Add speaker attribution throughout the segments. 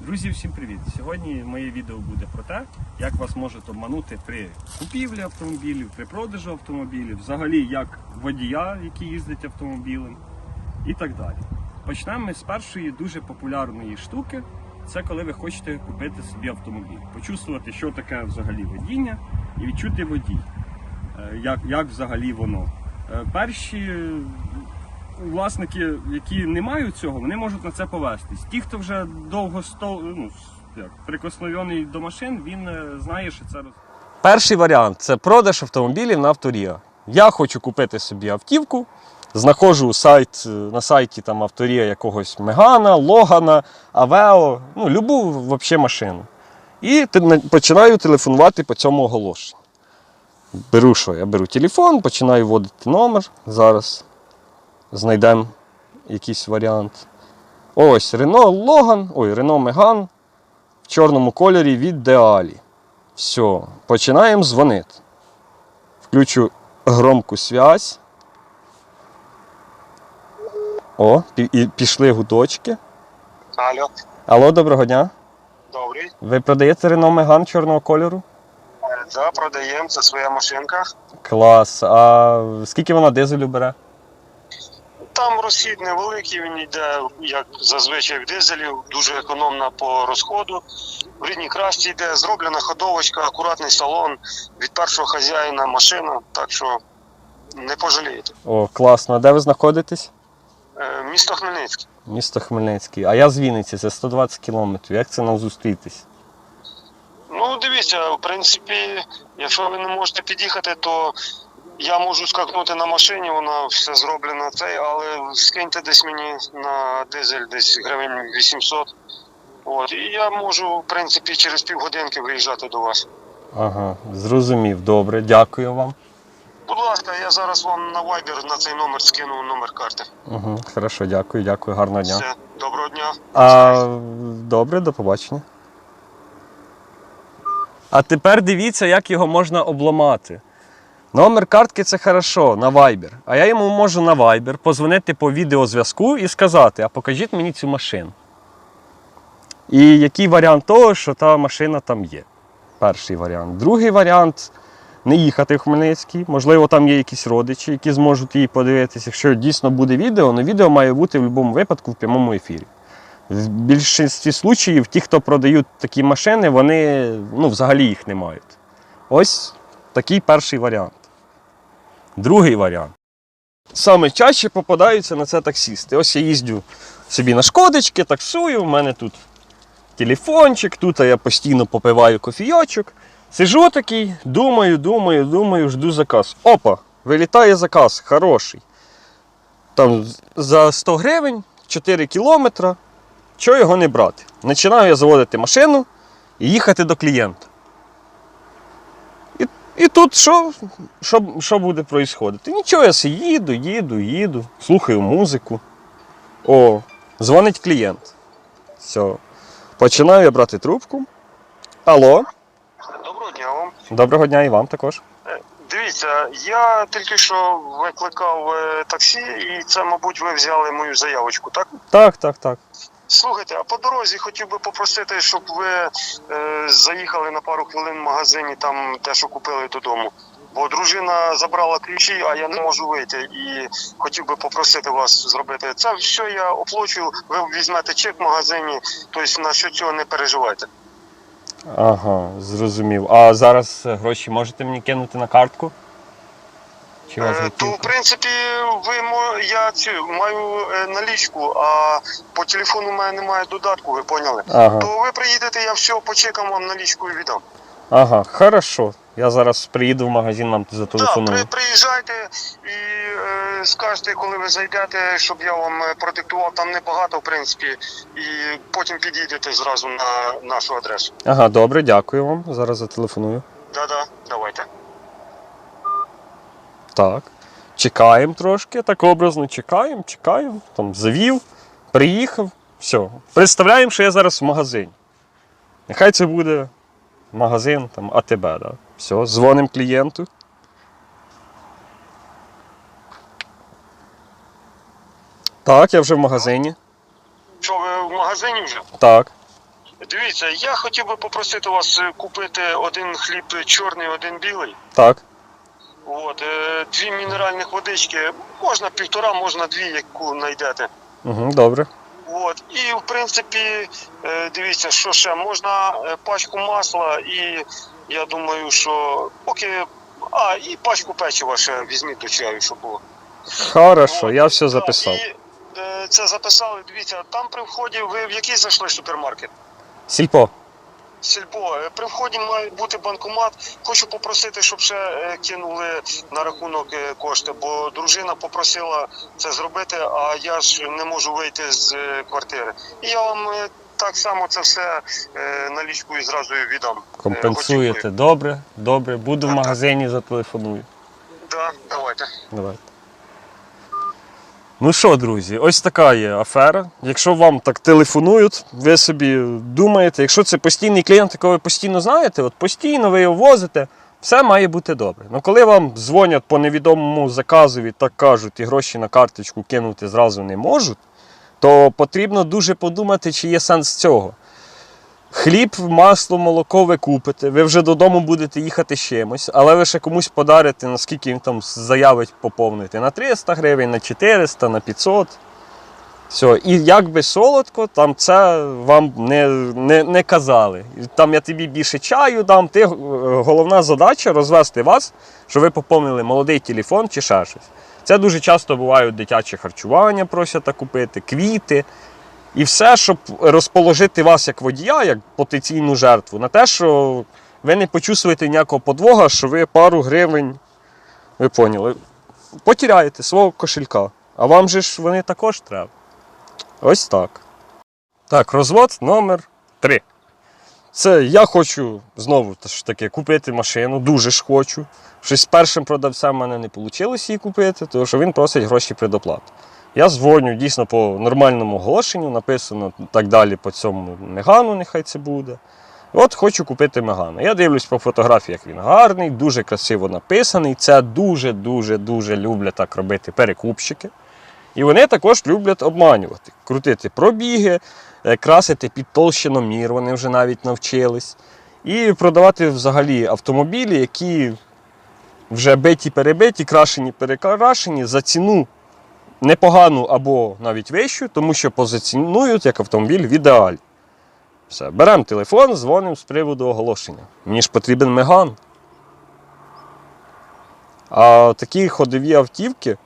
Speaker 1: Друзі, всім привіт! Сьогодні моє відео буде про те, як вас можуть обманути при купівлі автомобілів, при продажу автомобілів, взагалі як водія, який їздить автомобілем, і так далі. Почнемо ми з першої дуже популярної штуки. Це коли ви хочете купити собі автомобіль, почувствувати, що таке взагалі водіння, і відчути водій, Е, як, як взагалі воно. Е, Перші власники, які не мають цього, вони можуть на це повестись. Ті, хто вже довго сто, ну, як, прикосновений до машин, він е, знає, що це роз...
Speaker 2: Перший варіант це продаж автомобілів на Авторія. Я хочу купити собі автівку, знаходжу сайт е, на сайті там Авторія якогось Мегана, Логана, Авео, ну, любу вообще машину. І починаю телефонувати по цьому оголошенню. Беру що? Я беру телефон, починаю вводити номер. Зараз знайдемо якийсь варіант. Ось Renault Logan, ой, Renault Megane в чорному кольорі від Деалі. Все, починаємо дзвонити. Включу громку связь. О, і пішли гудочки.
Speaker 3: Алло,
Speaker 2: Алло, доброго дня.
Speaker 3: добрий.
Speaker 2: Ви продаєте Renault Megane чорного кольору?
Speaker 3: Е, Да, продаємо, це своя машинка.
Speaker 2: Клас. А скільки вона дизелю бере?
Speaker 3: Там розхід невеликий, він йде, як зазвичай в дизелі, дуже економна по розходу. В рідній красті йде зроблена ходовочка, акуратний салон від першого хазяїна машина, так що не пожалієте.
Speaker 2: О, класно. А де ви знаходитесь?
Speaker 3: Е, Місто Хмельницький.
Speaker 2: Місто Хмельницький. А я з Вінниці, це 120 кілометрів. Як це нам зустрітись?
Speaker 3: Ну, дивіться, в принципі, якщо ви не можете під'їхати, то я можу скакнути на машині, вона все зроблена цей, але скиньте десь мені на дизель десь гривень 800. От, і я можу, в принципі, через півгодинки виїжджати до вас.
Speaker 2: Ага, зрозумів. Добре, дякую вам.
Speaker 3: Будь ласка, я зараз вам на Viber на цей номер скину номер карти.
Speaker 2: Угу, хорошо, дякую, дякую, гарного дня.
Speaker 3: Все, доброго дня.
Speaker 2: А, добре, до побачення. А тепер дивіться, як його можна обламати. Номер картки це хорошо на Viber. А я йому можу на Viber позвонити по відеозв'язку і сказати: а покажіть мені цю машину. І який варіант того, що та машина там є. Перший варіант. Другий варіант не їхати в Хмельницький. Можливо, там є якісь родичі, які зможуть її подивитися. Якщо дійсно буде відео, але відео має бути в будь-якому випадку в прямому ефірі. В більшості случаїв ті, хто продають такі машини, вони ну, взагалі їх не мають. Ось такий перший варіант. Другий варіант. Саме чаще попадаються на це таксісти. Ось я їздю собі на шкодочки, таксую, в мене тут телефончик, тут я постійно попиваю кофійочок. Сижу такий, думаю, думаю, думаю, жду заказ. Опа, вилітає заказ, хороший. Там за 100 гривень, 4 кілометри. Чого його не брати? Починаю я заводити машину і їхати до клієнта. І, тут що, що, що буде відбуватися? Нічого, я си їду, їду, їду, слухаю музику. О, дзвонить клієнт. Все. Починаю я брати трубку. Алло,
Speaker 3: Доброго дня вам.
Speaker 2: доброго дня і вам також.
Speaker 3: Е, Дивіться, я тільки що викликав е, таксі, і це, мабуть, ви взяли мою заявочку, так?
Speaker 2: Так, так, так.
Speaker 3: Слухайте, а по дорозі хотів би попросити, щоб ви е, заїхали на пару хвилин в магазині, там те, що купили додому. Бо дружина забрала ключі, а я не можу вийти. І хотів би попросити вас зробити це. Все я оплачую, ви візьмете чек в магазині, тобто на що цього не переживайте.
Speaker 2: Ага, зрозумів. А зараз е, гроші можете мені кинути на картку? Чи вас
Speaker 3: Е, То, в принципі, ви я цю маю е, налічку, а по телефону в мене немає додатку, ви поняли?
Speaker 2: Ага.
Speaker 3: То ви приїдете, я все по чекам вам налічку і віддам.
Speaker 2: Ага, хорошо. Я зараз приїду в магазин, вам
Speaker 3: Так, при,
Speaker 2: зателефоную.
Speaker 3: приїжджайте і е, скажете, коли ви зайдете, щоб я вам е, продиктував там небагато, в принципі, і потім підійдете зразу на нашу адресу.
Speaker 2: Ага, добре, дякую вам. Зараз зателефоную.
Speaker 3: Да-да.
Speaker 2: Так. Чекаємо трошки, так образно чекаємо, чекаємо. Там завів, приїхав. Все. Представляємо, що я зараз в магазині. Нехай це буде магазин там, АТБ. Да? Все, дзвонимо клієнту. Так, я вже в магазині.
Speaker 3: Що ви в магазині вже?
Speaker 2: Так.
Speaker 3: Дивіться, я хотів би попросити вас е, купити один хліб чорний, один білий.
Speaker 2: Так.
Speaker 3: От, е, дві мінеральних водички, можна півтора, можна дві, яку знайдете.
Speaker 2: Угу, добре.
Speaker 3: От, і в принципі, е, дивіться, що ще можна е, пачку масла, і я думаю, що поки. А, і пачку печива ще візьміть до чаю, щоб було.
Speaker 2: Хорошо,
Speaker 3: От,
Speaker 2: я все записав.
Speaker 3: І, це записали. Дивіться, там при вході ви в який зайшли супермаркет?
Speaker 2: Сільпо.
Speaker 3: Сільпо. Е, При вході має бути банкомат. Хочу попросити, щоб ще е, кинули на рахунок е, кошти, бо дружина попросила це зробити, а я ж не можу вийти з квартири. І я вам так само це все налічкою зразу віддам.
Speaker 2: Компенсуєте.
Speaker 3: готівкою.
Speaker 2: Добре, добре. Буду в
Speaker 3: Так, так.
Speaker 2: магазині, зателефоную.
Speaker 3: Да, давайте.
Speaker 2: Давайте. Ну що, друзі, ось така є афера. Якщо вам так телефонують, ви собі думаєте, якщо це постійний клієнт, якого ви постійно знаєте, от постійно ви його возите, все має бути добре. Ну коли вам дзвонять по невідомому заказові, так кажуть, і гроші на карточку кинути зразу не можуть, то потрібно дуже подумати, чи є сенс цього. Хліб, масло, молоко ви купите, ви вже додому будете їхати з чимось, але ви ще комусь подарите, наскільки він там заявить поповнити. На 300 гривень, на 400, на 500. Все. І як би солодко, там це вам не, не, не казали. Там я тобі більше чаю дам. Ти, е, головна задача розвести вас, щоб ви поповнили молодий телефон чи ще щось. Це дуже часто бувають дитяче харчування, просять купити, квіти. І все, щоб розположити вас як водія, як потенційну жертву, на те, що ви не почувствуєте ніякого подвога, що ви пару гривень, ви поняли, потіряєте свого кошелька. А вам же ж вони також треба. Ось так. Так, розвод номер 3. Це я хочу знову ж таки купити машину, дуже ж хочу. Щось першим продавцем в мене не вийшло її купити, тому що він просить гроші предоплати. Я дзвоню дійсно по нормальному оголошенню, написано так далі по цьому мегану, нехай це буде. От хочу купити меган. Я дивлюсь по фотографіях, він гарний, дуже красиво написаний. Це дуже-дуже дуже люблять так робити перекупщики. І вони також люблять обманювати, крутити пробіги, е, красити під толщиномір, вони вже навіть навчились. І продавати взагалі автомобілі, які вже биті перебиті, крашені перекрашені за ціну непогану або навіть вищу, тому що позиціонують як автомобіль в ідеалі. Все, беремо телефон, дзвонимо з приводу оголошення. Мені ж потрібен меган. А такі ходові автівки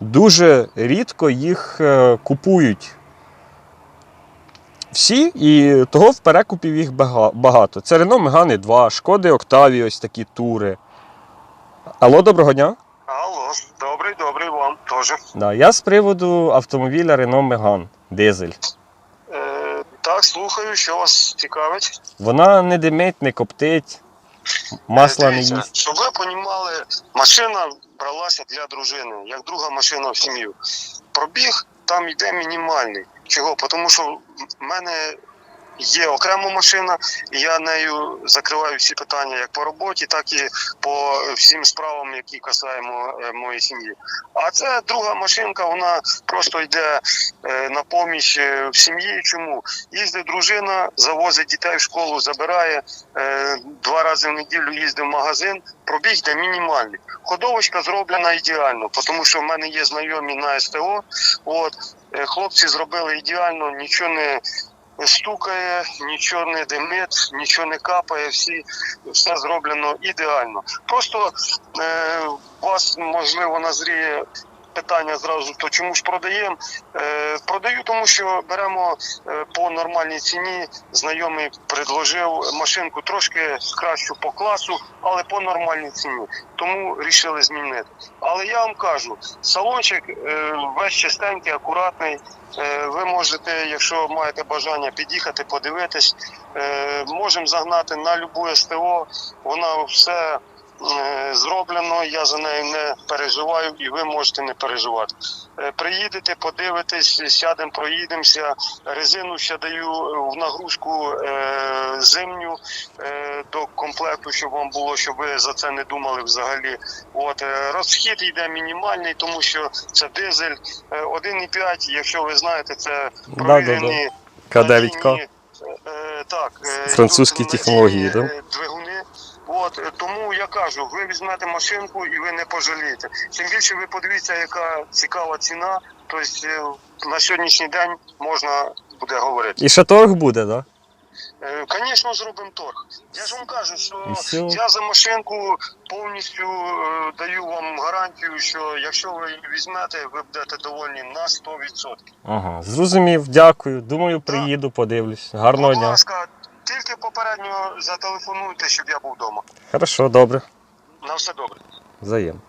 Speaker 2: дуже рідко їх е, купують. Всі, і того в перекупів їх багато. Це Renault Megane 2, Шкоди Octavia, ось такі тури. Алло, доброго дня.
Speaker 3: Алло, добрий, теж.
Speaker 2: Да, я з приводу автомобіля Renault Megane дизель.
Speaker 3: Е, так, слухаю, що вас цікавить.
Speaker 2: Вона не димить, не коптить, масла
Speaker 3: Е,
Speaker 2: не
Speaker 3: дивіться,
Speaker 2: їсть.
Speaker 3: Щоб ви понімали, машина бралася для дружини, як друга машина в сім'ю. Пробіг там йде мінімальний. Чого? Тому що в мене є окрема машина, і я нею закриваю всі питання як по роботі, так і по всім справам, які касаємо е, моєї сім'ї. А це друга машинка, вона просто йде е, на поміч е, в сім'ї. Чому? Їздить дружина, завозить дітей в школу, забирає два рази в неділю їздив в магазин, пробіг йде мінімальний. Ходовочка зроблена ідеально, тому що в мене є знайомі на СТО. От хлопці зробили ідеально, нічого не стукає, нічого не димить, нічого не капає, всі все зроблено ідеально. Просто е, у вас можливо назріє. Питання зразу, то чому ж продаємо? Е, продаю, тому що беремо е, по нормальній ціні. Знайомий предложив машинку трошки кращу по класу, але по нормальній ціні. Тому вирішили змінити. Але я вам кажу, салончик е, весь чистенький, акуратний. Ви можете, якщо маєте бажання, під'їхати, подивитись. Можемо загнати на любу СТО. Вона все зроблено. Я за нею не переживаю, і ви можете не переживати. Е, Приїдете, подивитесь, сядемо, проїдемося. Резину ще даю в нагрузку е, зимню е, до комплекту, щоб вам було, щоб ви за це не думали взагалі. От е, розхід йде мінімальний, тому що це дизель е, 1,5, Якщо ви знаєте, це провірені
Speaker 2: К9К.
Speaker 3: Е, Так,
Speaker 2: Французькі технології,
Speaker 3: надійні,
Speaker 2: да?
Speaker 3: Е. От е, тому я кажу, ви візьмете машинку і ви не пожалієте. Тим більше ви подивіться, яка цікава ціна. Тобто е, на сьогоднішній день можна буде говорити.
Speaker 2: І ще торг буде, так? Да?
Speaker 3: Е, Звісно, зробимо торг. Я ж вам кажу, що я за машинку повністю е, даю вам гарантію, що якщо ви її візьмете, ви будете довольні на 100%.
Speaker 2: Ага, зрозумів, дякую. Думаю, приїду, подивлюсь. Гарного
Speaker 3: Будь
Speaker 2: дня.
Speaker 3: ласка, тільки попередньо зателефонуйте, щоб я був вдома.
Speaker 2: Хорошо, добре.
Speaker 3: На все добре.
Speaker 2: Взаємно.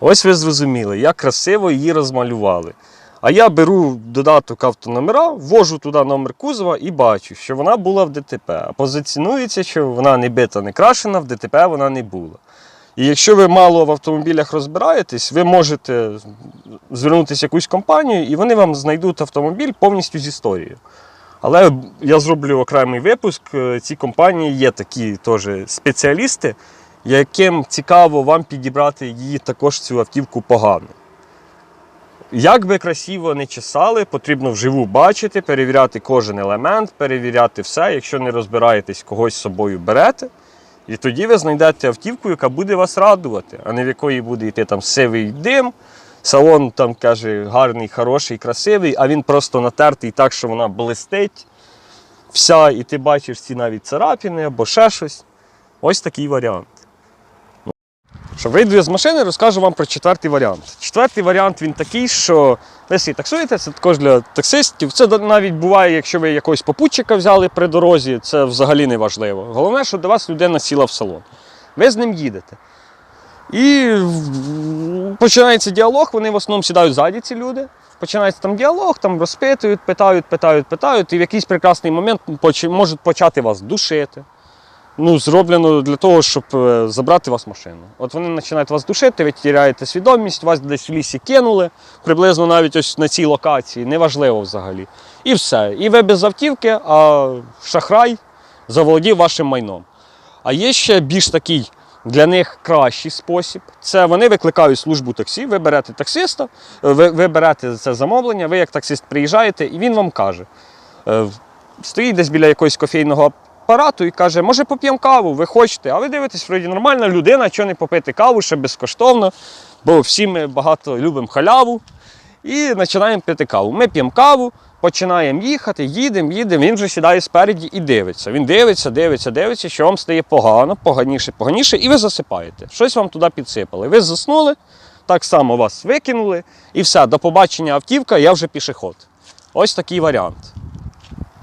Speaker 2: Ось ви зрозуміли, як красиво її розмалювали. А я беру додаток автономера, ввожу туди номер кузова і бачу, що вона була в ДТП. А позиціонується, що вона не бита, не крашена, в ДТП вона не була. І якщо ви мало в автомобілях розбираєтесь, ви можете звернутися в якусь компанію, і вони вам знайдуть автомобіль повністю з історією. Але я зроблю окремий випуск. Е, Ці компанії є такі теж спеціалісти, яким цікаво вам підібрати її також цю автівку погано. Як би красиво не чесали, потрібно вживу бачити, перевіряти кожен елемент, перевіряти все. Якщо не розбираєтесь, когось з собою берете. І тоді ви знайдете автівку, яка буде вас радувати, а не в якої буде йти там сивий дим. Салон там каже гарний, хороший, красивий, а він просто натертий так, що вона блистить. Вся, і ти бачиш ці навіть царапини або ще щось. Ось такий варіант. Що вийду я з машини, розкажу вам про четвертий варіант. Четвертий варіант він такий, що всі таксуєте, це також для таксистів. Це навіть буває, якщо ви якогось попутчика взяли при дорозі, це взагалі не важливо. Головне, що до вас людина сіла в салон. Ви з ним їдете. І починається діалог, вони в основному сідають ззаді, ці люди. Починається там діалог, там розпитують, питають, питають, питають, і в якийсь прекрасний момент можуть почати вас душити. Ну, зроблено для того, щоб е, забрати вас машину. От вони починають вас душити, ви тіряєте свідомість, вас десь в лісі кинули, приблизно навіть ось на цій локації, неважливо взагалі. І все. І ви без автівки, а шахрай заволодів вашим майном. А є ще більш такий для них кращий спосіб. Це вони викликають службу таксі, ви берете таксиста, ви, ви берете це замовлення, ви як таксист приїжджаєте, і він вам каже. е, Стоїть десь біля якогось кофейного апарату і каже, може поп'ємо каву, ви хочете, а ви дивитесь, вроді нормальна людина, що не попити каву ще безкоштовно, бо всі ми багато любимо халяву. І починаємо пити каву. Ми п'ємо каву, починаємо їхати, їдемо, їдемо. Він вже сідає спереді і дивиться. Він дивиться, дивиться, дивиться, що вам стає погано, поганіше, поганіше, і ви засипаєте. Щось вам туди підсипали. Ви заснули, так само вас викинули, і все, до побачення автівка, я вже пішоход. Ось такий варіант.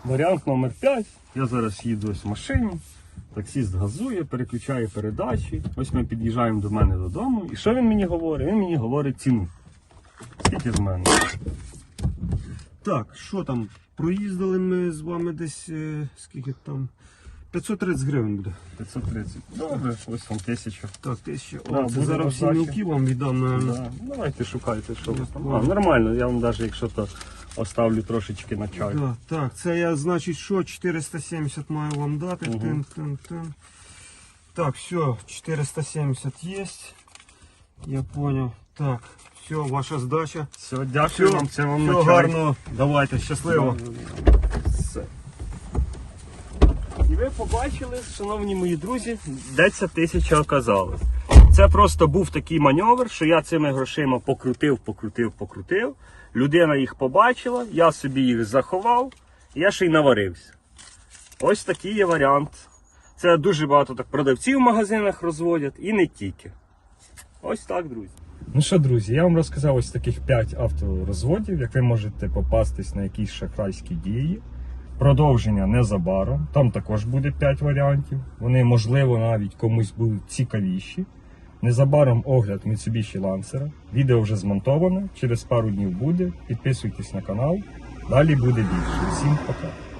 Speaker 2: Варіант номер 5. Я зараз їду ось в машині. Таксіст газує, переключає передачі. Ось ми під'їжджаємо до мене додому. І що він мені говорить? Він мені говорить ціну. Скільки з мене?
Speaker 4: Так, що там? Проїздили ми з вами десь е, скільки там? 530 гривень буде.
Speaker 1: 530. Добре, ось вам тисяча.
Speaker 4: Так, тисяча.
Speaker 1: Да,
Speaker 4: О, це зараз всі мілки вам віддам на.
Speaker 1: Да. Давайте шукайте, що у вас там. А, нормально, я вам навіть якщо то оставлю трошечки на чай.
Speaker 4: Да, так, це я, значить, що 470 маю вам дати.
Speaker 1: Мгм.
Speaker 4: Тин, тин, тин. Так, все, 470 є. Я понял. Так, все, ваша здача.
Speaker 1: Все, дякую
Speaker 4: Все,
Speaker 1: вам, це вам
Speaker 4: все
Speaker 1: на чай.
Speaker 4: гарно. Давайте, щасливо.
Speaker 1: Все. І ви побачили, шановні мої друзі, де ця тисяча оказалась. Це просто був такий маневр, що я цими грошима покрутив, покрутив, покрутив. Людина їх побачила, я собі їх заховав, і я ще й наварився. Ось такий є варіант. Це дуже багато так продавців в магазинах розводять і не тільки. Ось так, друзі. Ну що, друзі, я вам розказав ось таких 5 авторозводів, як ви можете попастись на якісь шахрайські дії. Продовження незабаром. Там також буде 5 варіантів. Вони, можливо, навіть комусь будуть цікавіші. Незабаром огляд Mitsubishi Lancer. Відео вже змонтоване. Через пару днів буде. Підписуйтесь на канал. Далі буде більше. Всім пока.